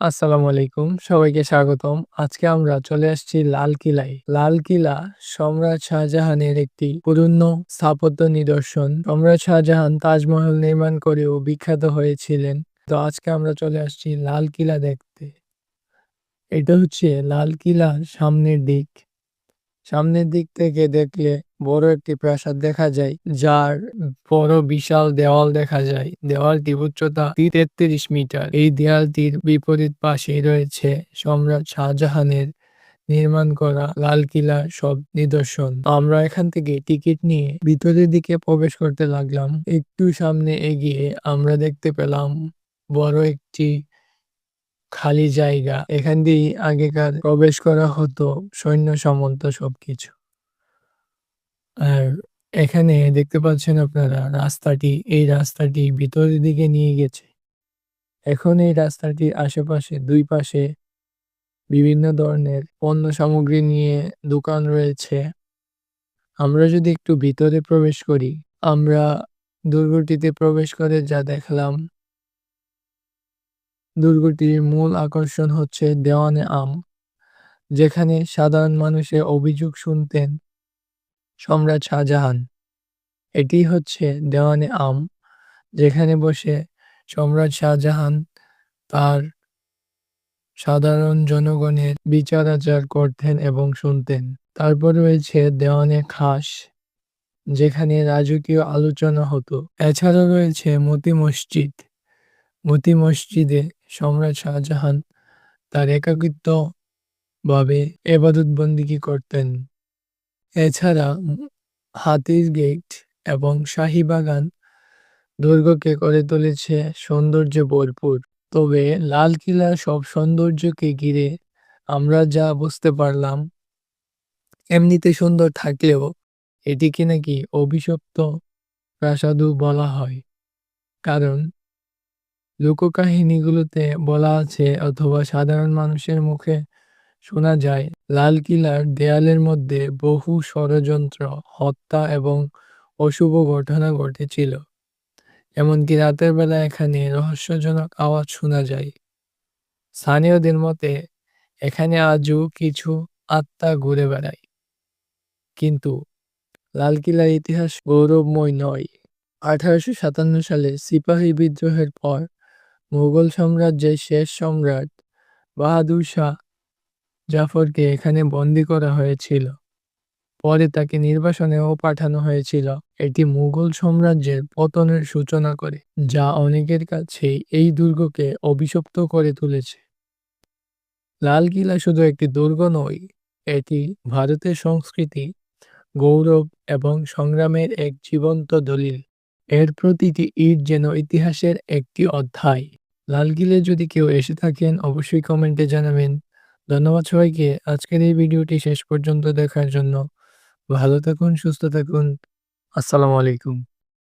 আসসালামু আলাইকুম। সবাইকে স্বাগতম। আজকে আমরা চলে আসছি লাল কিলায়। লাল কিলা সম্রাট শাহজাহানের একটি পুরনো স্থাপত্য নিদর্শন। সম্রাট শাহজাহান তাজমহল নির্মাণ করেও বিখ্যাত হয়েছিলেন। তো আজকে আমরা চলে আসছি লাল কিলা দেখতে। এটা হচ্ছে লাল কিলার সামনের দিক। সামনের দিক থেকে দেখলে বড় একটি প্রাসাদ দেখা যায়, যার বড় বিশাল দেওয়াল দেখা যায়। দেওয়ালটির উচ্চতা তেত্রিশ মিটার। এই দেওয়ালটির বিপরীত পাশে রয়েছে সম্রাট শাহজাহানের নির্মাণ করা লাল কিলার সব নিদর্শন। আমরা এখান থেকে টিকিট নিয়ে ভিতরের দিকে প্রবেশ করতে লাগলাম। একটু সামনে এগিয়ে আমরা দেখতে পেলাম বড় একটি খালি জায়গা। এখান দিয়েই আগেকার প্রবেশ করা হতো সৈন্য সামন্ত সবকিছু। আর এখানে দেখতে পাচ্ছেন আপনারা, রাস্তাটি, এই রাস্তাটি ভিতরের দিকে নিয়ে গেছে। এখন এই রাস্তাটির আশেপাশে দুই পাশে বিভিন্ন ধরনের পণ্য সামগ্রী নিয়ে দোকান রয়েছে। আমরা যদি একটু ভিতরে প্রবেশ করি, আমরা দুর্গটিতে প্রবেশ করে যা দেখলাম দুর্গটির মূল আকর্ষণ হচ্ছে দেওয়ানে আম, যেখানে সাধারণ মানুষের অভিযোগ শুনতেন সম্রাট শাহজাহান। এটি হচ্ছে দেওয়ানে আম, যেখানে বসে সম্রাট শাহজাহান তার সাধারণ জনগণের বিচার আচার করতেন এবং শুনতেন। তারপর রয়েছে দেওয়ানে খাস, যেখানে রাজকীয় আলোচনা হতো। এছাড়াও রয়েছে মতি মসজিদ মতি মসজিদে সম্রাট শাহজাহান তার একাকিত্ব ভাবে এবাদত বন্দিগি করতেন। এছাড়া হাতির গেট এবং শাহী বাগান দুর্গকে করে তুলেছে সৌন্দর্যে ভরপুর। তবে লাল কিলার সব সৌন্দর্যকে ঘিরে আমরা যা বুঝতে পারলাম, এমনিতে সুন্দর থাকলেও এটিকে নাকি অভিশপ্ত প্রাসাদও বলা হয়। কারণ লোককাহিনীগুলোতে বলা আছে অথবা সাধারণ মানুষের মুখে শোনা যায় লাল কিলার দেয়ালের মধ্যে বহু ষড়যন্ত্র, হত্যা এবং অশুভ ঘটনা ঘটেছিল। এমনকি রাতের বেলা এখানে রহস্যজনক আওয়াজ শোনা যায়। স্থানীয়দের মতে, এখানে আজও কিছু আত্মা ঘুরে বেড়ায়। কিন্তু লাল কিলার ইতিহাস গৌরবময় নয়। আঠারোশো সাতান্ন সালে সিপাহী বিদ্রোহের পর মুঘল সাম্রাজ্যের শেষ সম্রাট বাহাদুর শাহ জাফরকে এখানে বন্দী করা হয়েছিল। পরে তাকে নির্বাসনেও পাঠানো হয়েছিল। এটি মুঘল সাম্রাজ্যের পতনের সূচনা করে, যা অনেকের কাছে এই দুর্গকে অভিশপ্ত করে তুলেছে। লাল কিলা শুধু একটি দুর্গ নয়, এটি ভারতের সংস্কৃতি, গৌরব এবং সংগ্রামের এক জীবন্ত দলিল। এর প্রতিটি ইট যেন ইতিহাসের একটি অধ্যায়। লালকিলে যদি কেউ এসে থাকেন, অবশ্যই কমেন্টে জানাবেন। ধন্যবাদ সবাইকে। আজকের এই ভিডিওটি শেষ পর্যন্ত দেখার জন্য ভালো থাকুন, সুস্থ থাকুন। আসসালামু আলাইকুম।